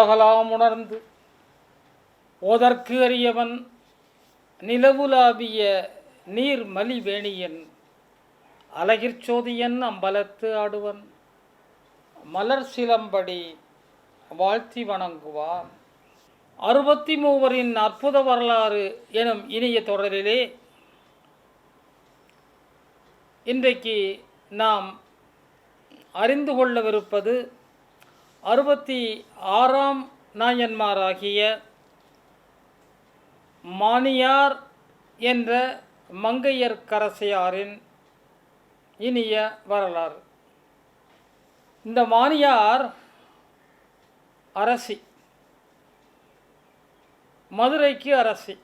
உலகலாம் உணர்ந்து ஓதற்கு அறியவன் நிலவுலாவிய நீர் மலிவேணியன் அழகிற் அம்பலத்து ஆடுவன் மலர் சிலம்படி வாழ்த்தி வணங்குவான். அறுபத்தி மூவரின் அற்புத வரலாறு எனும் இனிய தொடரிலே இன்றைக்கு நாம் அறிந்து கொள்ளவிருப்பது அறுபத்தி ஆறாம் நாயன்மாராகிய மானியார் என்ற மங்கையர்க்கரசியாரின் இனிய வரலாறு. இந்த மானியார் அரசி. மதுரைக்கு அரசி.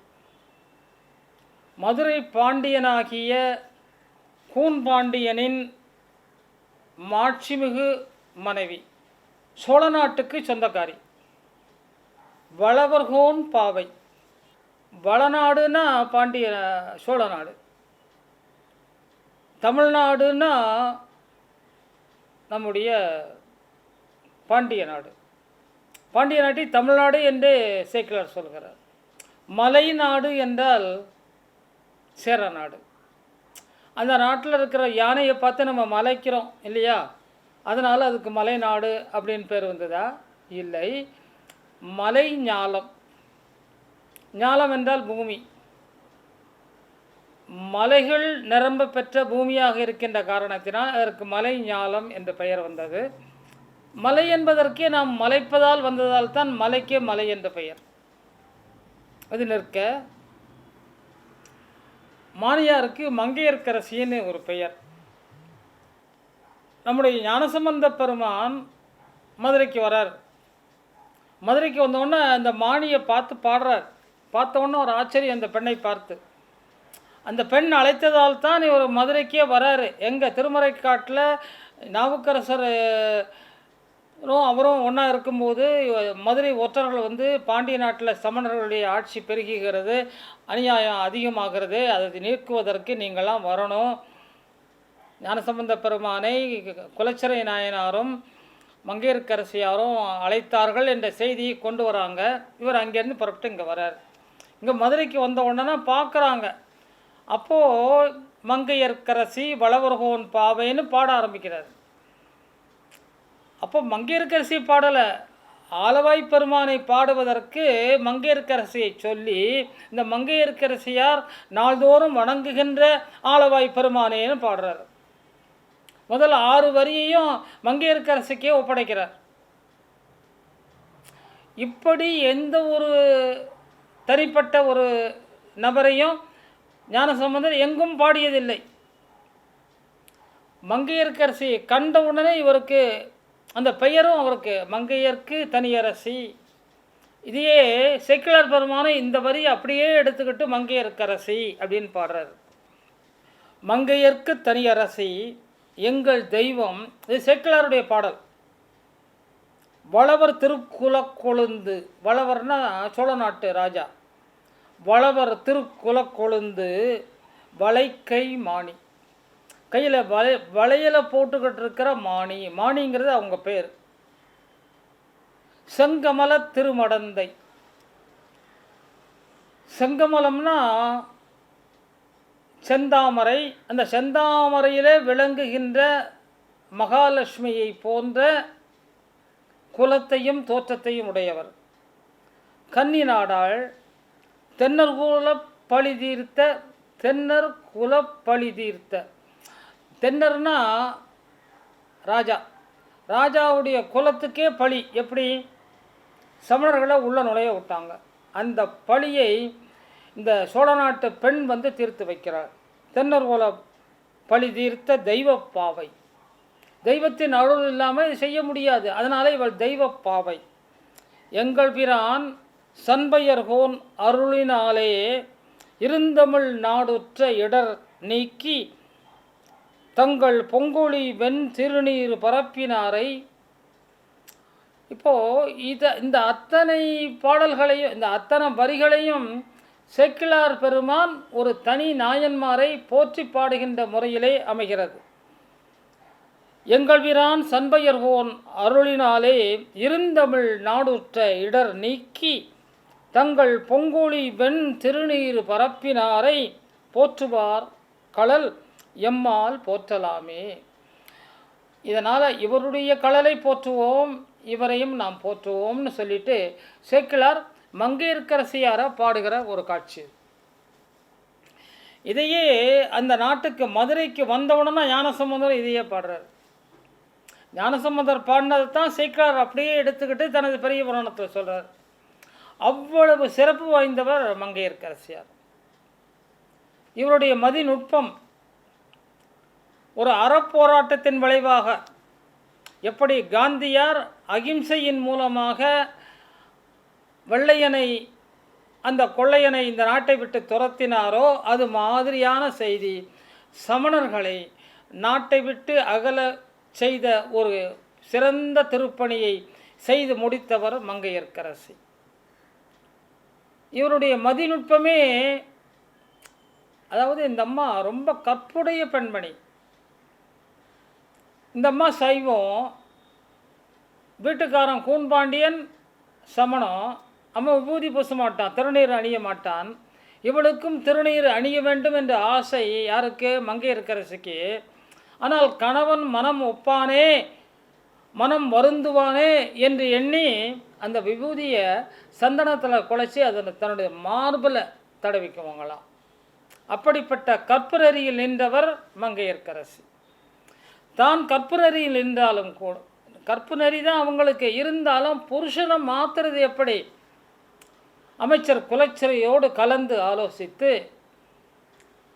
மதுரை பாண்டியனாகிய கூன்பாண்டியனின் மாட்சிமிகு மனைவி. சோழ நாட்டுக்கு சொந்தக்காரி. வளவர்கோன் பாவை. வளநாடுன்னா பாண்டிய சோழ நாடு தமிழ்நாடுன்னா நம்முடைய பாண்டிய நாடு. பாண்டிய நாட்டை தமிழ்நாடு என்று சேக்கிலார் சொல்கிறார். மலை நாடு என்றால் சேர நாடு அந்த நாட்டில் இருக்கிற யானையை பார்த்து நம்ம மலைக்கிறோம் இல்லையா? அதனால் அதுக்கு மலை நாடு அப்படின்னு பேர் வந்ததா? இல்லை. மலை ஞாலம். ஞாலம் என்றால் பூமி. மலைகள் நிரம்ப பெற்ற பூமியாக இருக்கின்ற காரணத்தினால் அதற்கு மலை ஞாலம் என்ற பெயர் வந்தது. மலை என்பதற்கே நாம் மலைப்பதால் வந்ததால் தான் மலைக்கே மலை என்ற பெயர். அது நிற்க. மானியாருக்கு மங்கையர்க்கரசின்னு ஒரு பெயர். நம்முடைய ஞானசம்பந்த பெருமான் மதுரைக்கு வரார். மதுரைக்கு வந்தோடனே அந்த மானியை பார்த்து பாடுறார். பார்த்த ஒரு ஆச்சரியம் அந்த பெண்ணை பார்த்து. அந்த பெண் அழைத்ததால் தான் இவர் மதுரைக்கே வராரு. எங்கே? திருமறைக்காட்டில் நாவுக்கரசர் அவரும் ஒன்றா இருக்கும்போது மதுரை ஒற்றர்கள் வந்து பாண்டிய நாட்டில் சமணர்களுடைய ஆட்சி பெருகுகிறது அநியாயம் அதிகமாகிறது அதை நீக்குவதற்கு நீங்களாம் வரணும். ஞானசம்பந்த பெருமானை குலச்சிறை நாயனாரும் மங்கையர்க்கரசியாரும் அழைத்தார்கள் என்ற செய்தியை கொண்டு வராங்க. இவர் அங்கேருந்து புறப்பட்டு இங்கே வரார். இங்கே மதுரைக்கு வந்த உடனே பார்க்குறாங்க அப்போது மங்கையர்க்கரசி வளவர்கோன் பாவைன்னு பாட ஆரம்பிக்கிறார். அப்போ மங்கையர்க்கரசி பாடலை. ஆலவாய் பெருமானை பாடுவதற்கு மங்கையர்க்கரசியை சொல்லி இந்த மங்கையர்க்கரசியார் நாள்தோறும் வணங்குகின்ற ஆலவாய் பெருமானேன்னு பாடுறார். முதல் ஆறு வரியையும் மங்கையர்க்கரசிக்கே ஒப்படைக்கிறார். இப்படி எந்த ஒரு தனிப்பட்ட ஒரு நபரையும் ஞானசம்பந்தர் எங்கும் பாடியதில்லை. மங்கையர்க்கரசி கண்ட உடனே இவருக்கு அந்த பெயரும் அவருக்கு மங்கையர்க்கு தனியரசி. இதையே செக்குலர் பெருமானம் இந்த வரி அப்படியே எடுத்துக்கிட்டு மங்கையர்க்கரசி அப்படின்னு பாடுறாரு. மங்கையர்க்கு தனியரசி. எங்கள் தெய்வம் இது செக்குலருடைய பாடல். வளவர் திருக்குலக்கொழுந்து வளவர்னா சோழ நாட்டு ராஜா. வளவர் திருக்குலக்கொழுந்து வளைக்கை மாணி. கையில் வளை வளையலை போட்டுக்கிட்டு இருக்கிற மாணி மாணிங்கிறது அவங்க பேர். செங்கமல திருமடந்தை. செங்கமலம்னா செந்தாமரை அந்த செந்தாமரையிலே விளங்குகின்ற மகாலட்சுமியை போன்ற குலத்தையும் தோற்றத்தையும் உடையவர். கன்னி நாடாள் தென்னர் குல பழி தீர்த்த தென்னர் குல பழி தீர்த்த. தென்னர்னா ராஜா. ராஜாவுடைய குலத்துக்கே பழி எப்படி? சமணர்களை உள்ள நுழைய விட்டாங்க. அந்த பழியை இந்த சோழ நாட்டு பெண் வந்து தீர்த்து வைக்கிறார். தென்னர்கோல பழி தீர்த்த தெய்வ பாவை தெய்வத்தின் அருள் இல்லாமல் செய்ய முடியாது. அதனால் இவள் தெய்வ பாவை எங்கள் பிரான் சண்பையர்கோன் அருளினாலே இருந்தமிழ் நாடுற்ற இடர் நீக்கி தங்கள் பொங்கொழி வெண் திருநீர் பரப்பினாரை. இப்போது இதை இந்த அத்தனை பாடல்களையும் இந்த அத்தனை வரிகளையும் செக்கிலார் பெருமான் ஒரு தனி நாயன்மாரை போற்றி பாடுகின்ற முறையிலே அமைகிறது. எங்கள் வீரான் சண்பையர்கோன் அருளினாலே இருந்தமிழ் நாடுற்ற இடர் நீக்கி தங்கள் பொங்கொழி வெண் திருநீர் பரப்பினாரை போற்றுவார் கழல் எம்மால் போற்றலாமே. இதனால் இவருடைய கழலை போற்றுவோம் இவரையும் நாம் போற்றுவோம்னு சொல்லிட்டு சேக்கிலார் மங்கையர்க்கரசியாரை பாடுகிற ஒரு காட்சி. இதையே அந்த நாட்டுக்கு மதுரைக்கு வந்தவுடனே ஞானசம்பந்தர் இதையே பாடுறார். ஞானசம்பந்தர் பாடினதை தான் சீக்கிரார் அப்படியே எடுத்துக்கிட்டு தனது பெரிய புராணத்தில் சொல்கிறார் அவ்வளவு சிறப்பு வாய்ந்தவர் மங்கையர்க்கரசியார். இவருடைய மதிநுட்பம் ஒரு அறப்போராட்டத்தின் விளைவாக எப்படி காந்தியார் அகிம்சையின் மூலமாக வெள்ளையனை அந்த கொள்ளையனை இந்த நாட்டை விட்டு துரத்தினாரோ அது மாதிரியான செய்தி. சமணர்களை நாட்டை விட்டு அகல செய்த ஒரு சிறந்த திருப்பணியை செய்து முடித்தவர் மங்கையர்க்கரசி. இவருடைய மதிநுட்பமே அதாவது இந்த அம்மா ரொம்ப கற்புடைய பெண்மணி. இந்த அம்மா சைவம் வீட்டுக்காரன் கூன்பாண்டியன் சமணம் அம்மா விபூதி பூச மாட்டான் திருநீர் அணிய மாட்டான். இவளுக்கும் திருநீர் அணிய வேண்டும் என்ற ஆசை யாருக்கு? மங்கையர்க்கரசிக்கு. ஆனால் கணவன் மனம் ஒப்பானே மனம் வருந்துவானே என்று எண்ணி அந்த விபூதியை சந்தனத்தில் குலைச்சி அதில் தன்னுடைய மார்பில் தடவிக்குவாங்களாம். அப்படிப்பட்ட கற்புரறியில் நின்றவர் மங்கையர்க்கரசி. தான் கற்புரறியில் நின்றாலும் கூட கற்பு நெறி தான் அவங்களுக்கு இருந்தாலும் புருஷனை மாற்றுறது எப்படி? அமைச்சர் குலச்சிறையோடு கலந்து ஆலோசித்து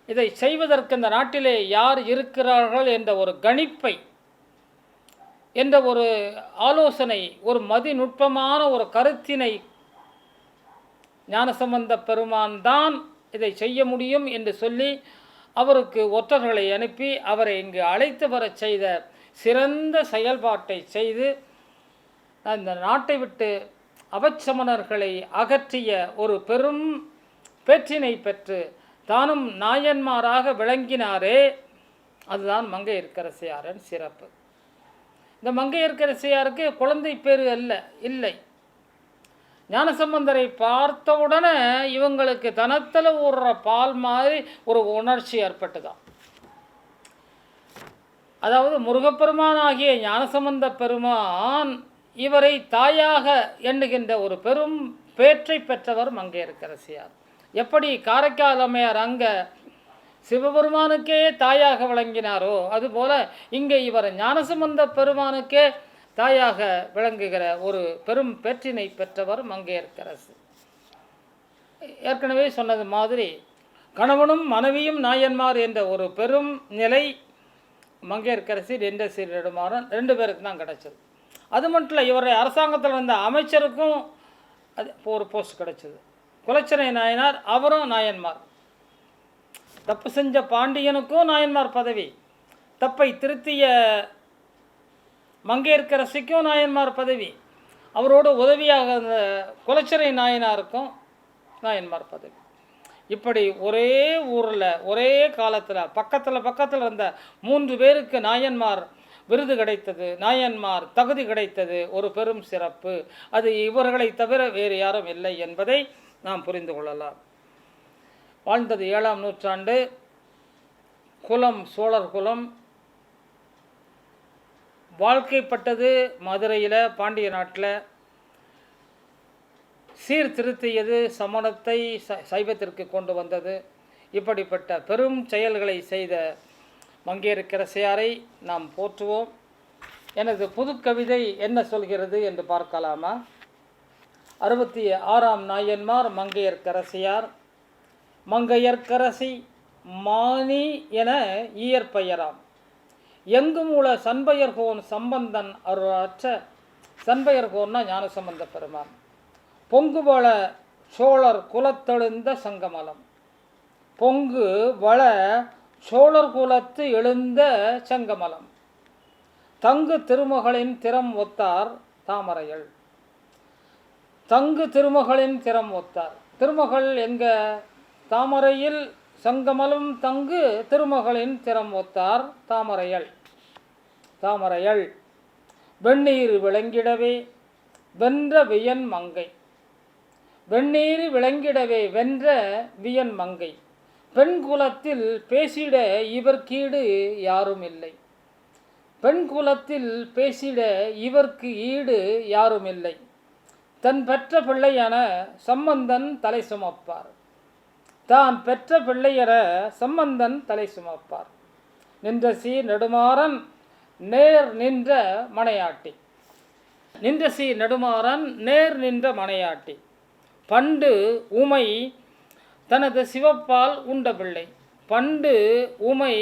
இதை செய்வதற்கு இந்த நாட்டிலே யார் இருக்கிறார்கள் என்ற ஒரு கணிப்பை என்ற ஒரு ஆலோசனை ஒரு மதிநுட்பமான ஒரு கருத்தினை ஞானசம்பந்த பெருமான் தான் இதை செய்ய முடியும் என்று சொல்லி அவருக்கு ஒற்றர்களை அனுப்பி அவரை இங்கு அழைத்து வரச் செய்த சிறந்த செயல்பாட்டை செய்து அந்த நாட்டை விட்டு அவச்சமணர்களை அகற்றிய ஒரு பெரும் பேற்றினை பெற்று தானும் நாயன்மாராக விளங்கினாரே. அதுதான் மங்கையர்க்கரசியாரன் சிறப்பு. இந்த மங்கையர்க்கரசியாருக்கு குழந்தை பேரு அல்ல இல்லை. ஞானசம்பந்தரை பார்த்தவுடனே இவங்களுக்கு தனத்தில் ஊடுற பால் மாதிரி ஒரு உணர்ச்சி ஏற்பட்டுதான் அதாவது முருகப்பெருமான் ஆகிய ஞானசம்பந்த பெருமான் இவரை தாயாக எண்ணுகின்ற ஒரு பெரும் பேற்றை பெற்றவர் மங்கையர்க்கரசியார். எப்படி காரைக்கால் அம்மையார் அங்கே சிவபெருமானுக்கே தாயாக விளங்கினாரோ அதுபோல இங்கே இவர் ஞானசம்பந்த பெருமானுக்கே தாயாக விளங்குகிற ஒரு பெரும் பெற்றினை பெற்றவர் மங்கையர்க்கரசு. ஏற்கனவே சொன்னது மாதிரி கணவனும் மனைவியும் நாயன்மார் என்ற ஒரு பெரும் நிலை மங்கையர்க்கரசி ரெண்டு ரெண்டு பேருக்கு தான் கிடச்சது. அது மட்டும் இல்லை இவருடைய அரசாங்கத்தில் இருந்த அமைச்சருக்கும் அது இப்போ ஒரு போஸ்ட் கிடச்சிது. குலச்சிறை நாயனார் அவரும் நாயன்மார். தப்பு செஞ்ச பாண்டியனுக்கும் நாயன்மார் பதவி. தப்பை திருத்திய மங்கையர்க்கரசிக்கும் நாயன்மார் பதவி. அவரோட உதவியாக இருந்த குலச்சிறை நாயனாருக்கும் நாயன்மார் பதவி. இப்படி ஒரே ஊரில் ஒரே காலத்தில் பக்கத்தில் பக்கத்தில் இருந்த மூன்று பேருக்கு நாயன்மார் விருது கிடைத்தது நாயன்மார் தகுதி கிடைத்தது ஒரு பெரும் சிறப்பு. அது இவர்களை தவிர வேறு யாரும் இல்லை என்பதை நாம் புரிந்து கொள்ளலாம். வாழ்ந்தது ஏழாம் நூற்றாண்டு குலம் சோழர் குலம். வாழ்க்கைப்பட்டது மதுரையில் பாண்டிய நாட்டில். சீர்திருத்தியது சமணத்தை சைவத்திற்கு கொண்டு வந்தது. இப்படிப்பட்ட பெரும் செயல்களை செய்த மங்கையர்க்கரசியாரை நாம் போற்றுவோம். எனது புது கவிதை என்ன சொல்கிறது என்று பார்க்கலாமா? அறுபத்தி ஆறாம் நாயன்மார் மங்கையர்க்கரசியார். மங்கையர்க்கரசி மானி என இயற்பெயராம். எங்கும் உள சண்பயர்கோன் சம்பந்தன் அருளாற்ற சண்பயர்கோன்னா ஞானசம்பந்த பெருமான். பொங்கு வள சோழர் குலத்தெழுந்த சங்கமலம். பொங்கு வள சோழர் குலத்து எழுந்த செங்கமலம். தங்கு திருமகளின் திறம் ஒத்தார் தாமரைகள் தங்கு திருமகளின் திறம் ஒத்தார். திருமகள் எங்க? தாமரையில் சங்கமலம் தங்கு திருமகளின் திறம் ஒத்தார் தாமரையல் தாமரையல் வெந்நீர் விளங்கிடவே வென்ற வியன் மங்கை. வெந்நீர் விளங்கிடவே வென்ற வியன் மங்கை. பெண் குலத்தில் பேசிட இவர்க்கீடு யாரும் இல்லை. பெண் குலத்தில் பேசிட இவர்க்கு ஈடு யாரும் இல்லை. தன் பெற்ற பிள்ளையான சம்பந்தன் தலை சுமப்பார். தான் பெற்ற பிள்ளையர சம்பந்தன் தலை சுமப்பார். நின்ற சீர் நெடுமாறன் நேர் நின்ற மனையாட்டி. நின்ற சீர் நெடுமாறன் நேர் நின்ற மனையாட்டி. பண்டு உமை தனது சிவப்பால் உண்ட பிள்ளை. பண்டு உமை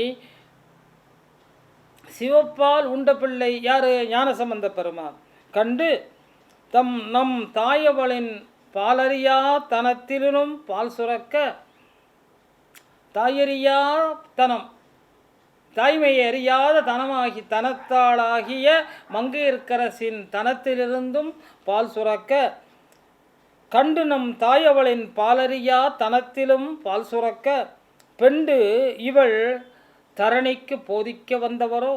சிவப்பால் உண்ட பிள்ளை யார்? ஞானசம்பந்த பெருமான் கண்டு தம் நம் தாயவளின் பாலறியா தனத்திலும் பால் சுரக்க தாயறியா தனம் தாய்மையை அறியாத தனமாகி தனத்தாளாகிய மங்கையர்க்கரசின் தனத்திலிருந்தும் பால் சுரக்க கண்டு நம் தாயவளின் பாலறியா தனத்திலும் பால் சுரக்க பெண்டு இவள் தரணிக்கு போதிக்க வந்தவரோ?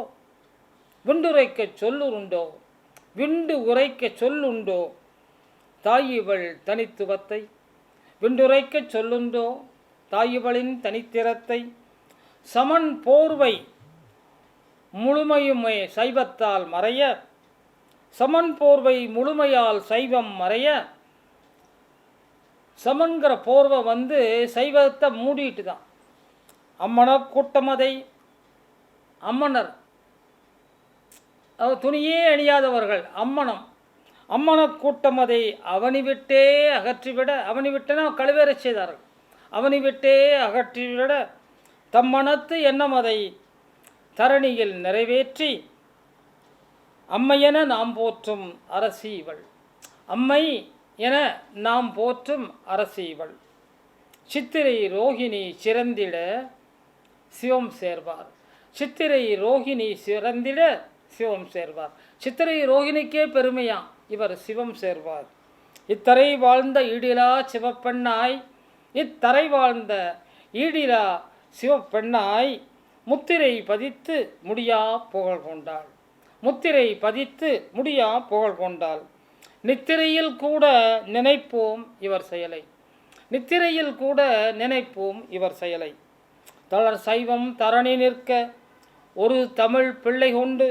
விண்டுரைக்க சொல்லுருண்டோ? விண்டு உரைக்க சொல்லுண்டோ? தாய் இவள் தனித்துவத்தை விண்டுரைக்க சொல்லுண்டோ? தாயிவளின் தனித்திறத்தை சமன் போர்வை முழுமையுமே சைவத்தால் மறைய சமன் போர்வை முழுமையால் சைவம் மறைய சமன்கிற போர்வை வந்து சைவத்தை மூடிட்டு தான். அம்மனர் கூட்டமதை அம்மனர். துணியே அணியாதவர்கள் அம்மனம். அம்மன கூட்டம் அதை அவனி விட்டே அகற்றிவிட அவனி விட்டன கழுவேறச் செய்தார்கள். அவனி விட்டே அகற்றிவிட தம்மனத்து எண்ணம் அதை தரணியில் நிறைவேற்றி அம்மையென நாம் போற்றும் அரசி இவள். அம்மை என நாம் போற்றும் அரசியவள் சித்திரை ரோகிணி சிறந்திட சிவம் சேர்வார். சித்திரை ரோகிணி சிறந்திட சிவம் சேர்வார். சித்திரை ரோகிணிக்கே பெருமையாம் இவர் சிவம் சேர்வார். இத்தரை வாழ்ந்த ஈடிலா சிவப்பெண்ணாய் இத்தரை வாழ்ந்த ஈடிலா சிவப்பெண்ணாய் முத்திரை பதித்து முடியா புகழ் கொண்டாள். முத்திரை பதித்து முடியா புகழ் கொண்டாள். நித்திரையில் கூட நினைப்போம் இவர் செயலை. நித்திரையில் கூட நினைப்போம் இவர் செயலை. தளர் சைவம் தரணி நிற்க ஒரு தமிழ் பிள்ளை கொண்டு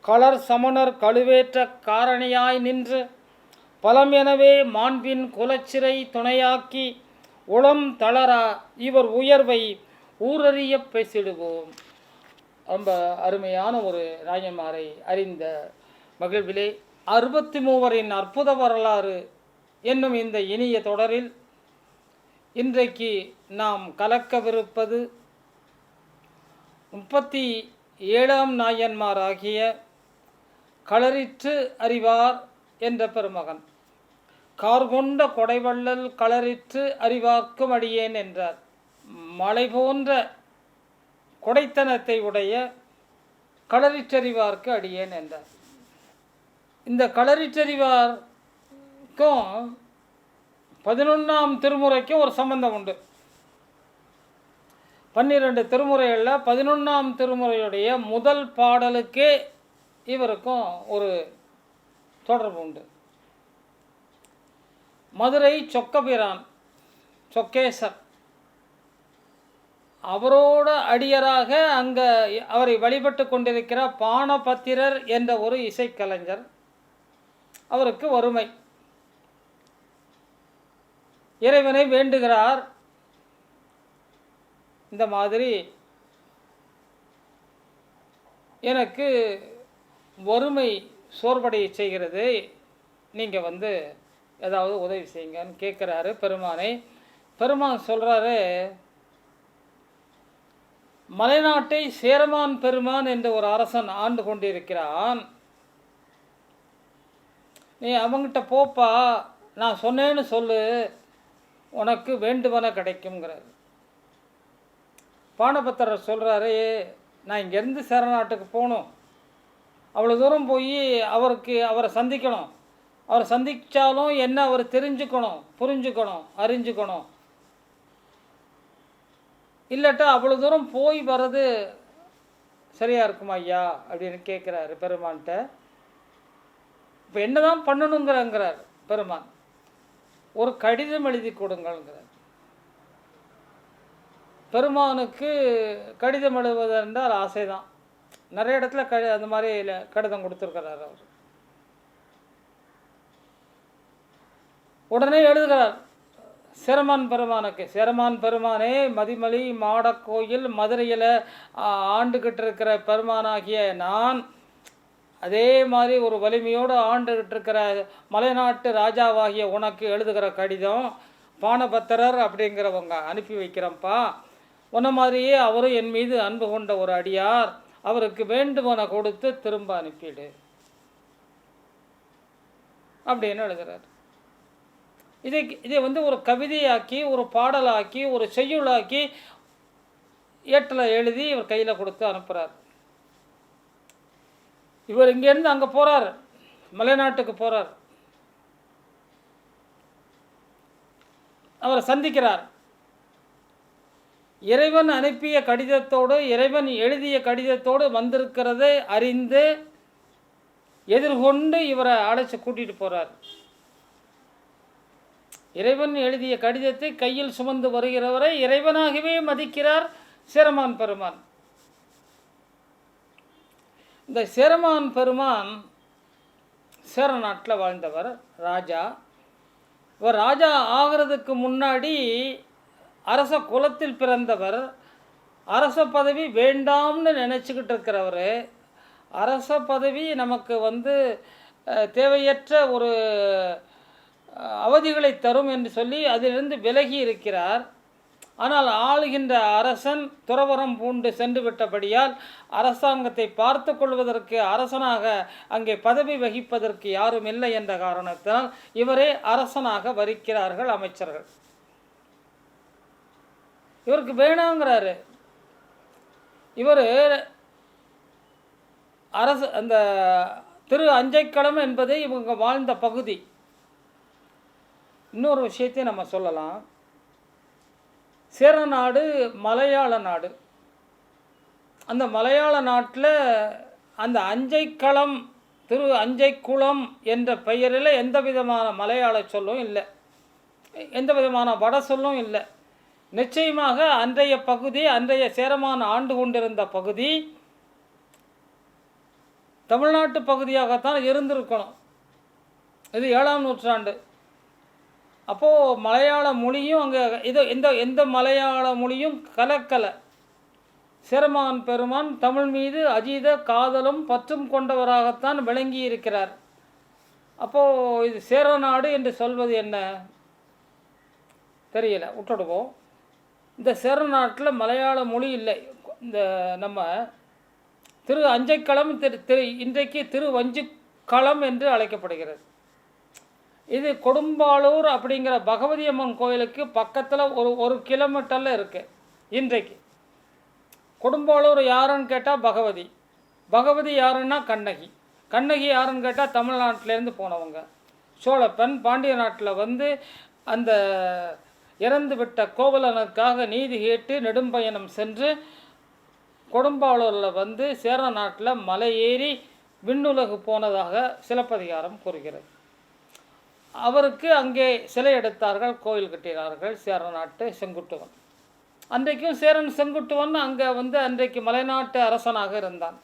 களர் சமணர் கழுவேற்ற காரணியாய் நின்று பலம் எனவே மாண்பின் குலச்சிறை துணையாக்கி உளம் தளரா இவர் உயர்வை ஊரறிய பேசிடுவோம். ரொம்ப அருமையான ஒரு ராயன்மாரை அறிந்த மகிழ்விலே அறுபத்தி மூவரின் அற்புத வரலாறு என்னும் இந்த இனிய தொடரில் இன்றைக்கு நாம் கலக்கவிருப்பது முப்பத்தி ஏழாம் நாயன்மாராகிய களறிற்று அறிவார் என்ற பெருமகன். கார்கொண்ட கொடைவள்ளல் களறிற்று அறிவார்க்கும் அடியேன் என்றார். மலை போன்ற கொடைத்தனத்தை உடைய களறிற்றறிவார்க்கு அடியேன் என்றார். இந்த களரிற்றறிவார்க்கும் பதினொன்றாம் திருமுறைக்கும் ஒரு சம்பந்தம் உண்டு. பன்னிரெண்டு திருமுறைகளில் பதினொன்றாம் திருமுறையுடைய முதல் பாடலுக்கே இவருக்கும் ஒரு தொடர்பு உண்டு. மதுரை சொக்கபிரான் சொக்கேசர். அவரோட அடியராக அங்கே அவரை வழிபட்டு கொண்டிருக்கிற பானபத்திரர் என்ற ஒரு இசைக்கலைஞர் அவருக்கு வறுமை. இறைவனை வேண்டுகிறார். இந்த மாதிரி எனக்கு வறுமை சோர்வடைய செய்கிறது. நீங்கள் வந்து ஏதாவது உதவி செய்யுங்கன்னு கேட்குறாரு பெருமானை. பெருமான் சொல்கிறாரு மலைநாட்டை சேரமான் பெருமான் என்ற ஒரு அரசன் ஆண்டு கொண்டிருக்கிறான். நீ அவங்ககிட்ட போப்பா நான் சொன்னேன்னு சொல்லு உனக்கு வேண்டுவன கிடைக்குங்கிறார் பானபத்திரர் சொல்கிறாரு நான் இங்கேருந்து சேரநாட்டுக்கு போகணும். அவ்வளோ தூரம் போய் அவருக்கு அவரை சந்திக்கணும். அவரை சந்தித்தாலும் என்ன அவர் தெரிஞ்சுக்கணும் புரிஞ்சுக்கணும் அறிஞ்சுக்கணும். இல்லாட்டா அவ்வளோ தூரம் போய் வர்றது சரியாக இருக்குமா ஐயா? அப்படின்னு கேட்குறாரு பெருமான்கிட்ட இப்போ என்னதான் பண்ணணுங்கிறங்கிறார் பெருமான். ஒரு கடிதம் எழுதி கொடுங்கள்ங்கிறார். பெருமானுக்கு கடிதம் எழுதுவது என்றால் ஆசைதான். நிறைய இடத்துல கடி அந்த மாதிரி கடிதம் கொடுத்துருக்கிறார் அவர். உடனே எழுதுகிறார் சிரமான் பெருமானுக்கு சிரமான் பெருமானே மதிமலி மாடக்கோயில் மதுரையில் ஆண்டுகிட்டு இருக்கிற பெருமானாகிய நான் அதே மாதிரி ஒரு வலிமையோடு ஆண்டுகிட்டு இருக்கிற மலைநாட்டு ராஜாவாகிய உனக்கு எழுதுகிற கடிதம் பானபத்திரர் அப்படிங்கிறவங்க அனுப்பி வைக்கிறப்பா உன்ன மாதிரியே அவரும் என் மீது அன்பு கொண்ட ஒரு அடியார். அவருக்கு வேண்டுமன கொடுத்து திரும்ப அனுப்பிடு. அப்படின்னு எழுதுகிறார் இதை இதை வந்து ஒரு கவிதையாக்கி ஒரு பாடலாக்கி ஒரு செய்யுளாக்கி ஏட்டில் எழுதி இவர் கையில் கொடுத்து அனுப்புகிறார் இவர் இங்கேருந்து அங்கே போகிறார் மலைநாட்டுக்கு போகிறார் அவரை சந்திக்கிறார். இறைவன் அனுப்பிய கடிதத்தோடு இறைவன் எழுதிய கடிதத்தோடு வந்திருக்கிறதை அறிந்து எதிர்கொண்டு இவரை அழைச்சி கூட்டிகிட்டு போகிறார் இறைவன் எழுதிய கடிதத்தை கையில் சுமந்து வருகிறவரை இறைவனாகவே மதிக்கிறார் சிரமான் பெருமான். இந்த சேரமான் பெருமான் சேர நாட்டில் வாழ்ந்தவர் ராஜா. இவர் ராஜா ஆகிறதுக்கு முன்னாடி அரச குலத்தில் பிறந்தவர். அரச பதவி வேண்டாம்னு நினச்சிக்கிட்டு இருக்கிறவர். அரச பதவி நமக்கு வந்து தேவையற்ற ஒரு அவதிகளை தரும் என்று சொல்லி அதிலிருந்து விலகி இருக்கிறார். ஆனால் ஆளுகின்ற அரசன் துறவரம் பூண்டு சென்று விட்டபடியால் அரசாங்கத்தை பார்த்து கொள்வதற்கு அரசனாக அங்கே பதவி வகிப்பதற்கு யாரும் இல்லை என்ற காரணத்தினால் இவரே அரசனாக வரிக்கிறார்கள் அமைச்சர்கள். இவருக்கு வேணாங்கிறாரு. இவர் அரசு அந்த திரு அஞ்சைக்களம் என்பது இவங்க வாழ்ந்த பகுதி. இன்னொரு விஷயத்தையும் நம்ம சொல்லலாம். சேர நாடு மலையாள நாடு. அந்த மலையாள நாட்டில் அந்த அஞ்சைக்களம் திரு அஞ்சைக்குளம் என்ற பெயரில் எந்த விதமான மலையாள சொல்லும் இல்லை. எந்த விதமான வட சொல்லும் இல்லை. நிச்சயமாக அன்றைய பகுதி அன்றைய சேரமான ஆண்டு கொண்டிருந்த பகுதி தமிழ்நாட்டு பகுதியாகத்தான் இருந்திருக்கணும். இது ஏழாம் நூற்றாண்டு. அப்போது மலையாள மொழியும் அங்கே இது எந்த எந்த மலையாள மொழியும் கலக்கலை. சேரமான் பெருமான் தமிழ் மீது அஜீத காதலும் பற்றும் கொண்டவராகத்தான் விளங்கி இருக்கிறார் அப்போது இது சேரநாடு என்று சொல்வது என்ன? தெரியல விட்டுடுவோம் இந்த சேரநாட்டில் மலையாள மொழி இல்லை. இந்த நம்ம திரு அஞ்சைக்களம் திரு திரு இன்றைக்கு திரு வஞ்சிக்களம் என்று அழைக்கப்படுகிறது. இது கொடும்பாளூர் அப்படிங்கிற பகவதி அம்மன் கோயிலுக்கு பக்கத்தில் ஒரு ஒரு கிலோமீட்டரில் இருக்குது இன்றைக்கு. கொடும்பாலூர் யாருன்னு கேட்டால் பகவதி. பகவதி யாருன்னா கண்ணகி. கண்ணகி யாருன்னு கேட்டால் தமிழ்நாட்டிலேருந்து போனவங்க. சோழப்பன் பாண்டிய நாட்டில் வந்து அந்த இறந்துவிட்ட கோவலனுக்காக நீதி கேட்டு நெடும்பயணம் சென்று கொடும்பாளூரில் வந்து சேர நாட்டில் மலை ஏறி விண்ணுலகு போனதாக சிலப்பதிகாரம் கூறுகிறது. அவருக்கு அங்கே சிலை எடுத்தார்கள் கோயில் கட்டினார்கள் சேர நாட்டு செங்குட்டுவன். அன்றைக்கும் சேரன் செங்குட்டுவன் அங்கே வந்து அன்றைக்கு மலைநாட்டு அரசனாக இருந்தான்.